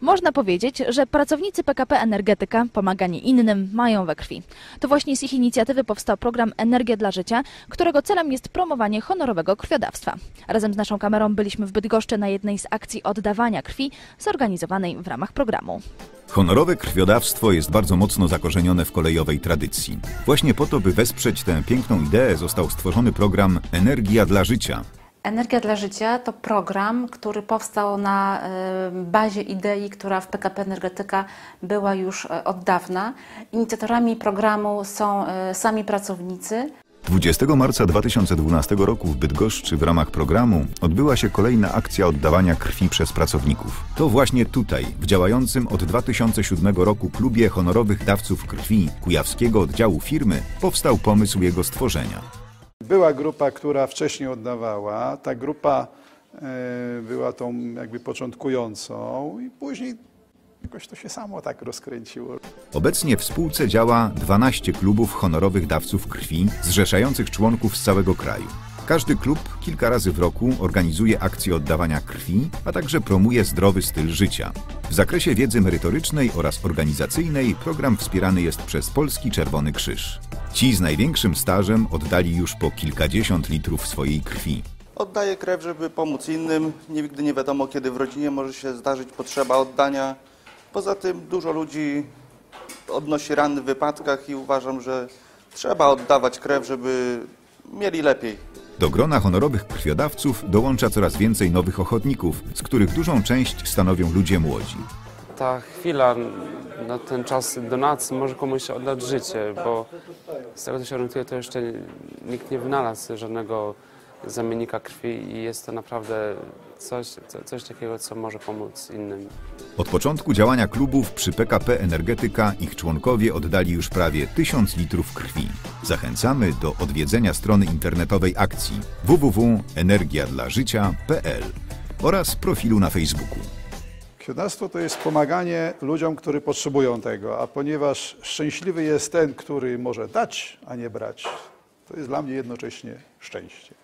Można powiedzieć, że pracownicy PKP Energetyka pomaganie innym mają we krwi. To właśnie z ich inicjatywy powstał program Energia dla Życia, którego celem jest promowanie honorowego krwiodawstwa. Razem z naszą kamerą byliśmy w Bydgoszczy na jednej z akcji oddawania krwi zorganizowanej w ramach programu. Honorowe krwiodawstwo jest bardzo mocno zakorzenione w kolejowej tradycji. Właśnie po to, by wesprzeć tę piękną ideę, został stworzony program Energia dla Życia. Energia dla Życia to program, który powstał na e, bazie idei, która w PKP Energetyka była już e, od dawna. Inicjatorami programu są e, sami pracownicy. 20 marca 2012 roku w Bydgoszczy w ramach programu odbyła się kolejna akcja oddawania krwi przez pracowników. To właśnie tutaj, w działającym od 2007 roku klubie honorowych dawców krwi Kujawskiego oddziału firmy, powstał pomysł jego stworzenia. Była grupa, która wcześniej oddawała. Ta grupa e, była tą jakby początkującą i później jakoś to się samo tak rozkręciło. Obecnie w spółce działa 12 klubów honorowych dawców krwi, zrzeszających członków z całego kraju. Każdy klub kilka razy w roku organizuje akcje oddawania krwi, a także promuje zdrowy styl życia. W zakresie wiedzy merytorycznej oraz organizacyjnej program wspierany jest przez Polski Czerwony Krzyż. Ci z największym stażem oddali już po kilkadziesiąt litrów swojej krwi. Oddaję krew, żeby pomóc innym. Nigdy nie wiadomo, kiedy w rodzinie może się zdarzyć potrzeba oddania. Poza tym dużo ludzi odnosi rany w wypadkach i uważam, że trzeba oddawać krew, żeby mieli lepiej. Do grona honorowych krwiodawców dołącza coraz więcej nowych ochotników, z których dużą część stanowią ludzie młodzi. ta chwila ten czas donacji może komuś oddać życie, bo z tego co się orientuję, to jeszcze nikt nie wynalazł żadnego zamiennika krwi i jest to naprawdę coś, co- coś takiego, co może pomóc innym. Od początku działania klubów przy PKP Energetyka ich członkowie oddali już prawie 1000 litrów krwi. Zachęcamy do odwiedzenia strony internetowej akcji www.energiadlażycia.pl oraz profilu na Facebooku. Krwiodawstwo to jest pomaganie ludziom, którzy potrzebują tego, a ponieważ szczęśliwy jest ten, który może dać, a nie brać, to jest dla mnie jednocześnie szczęście.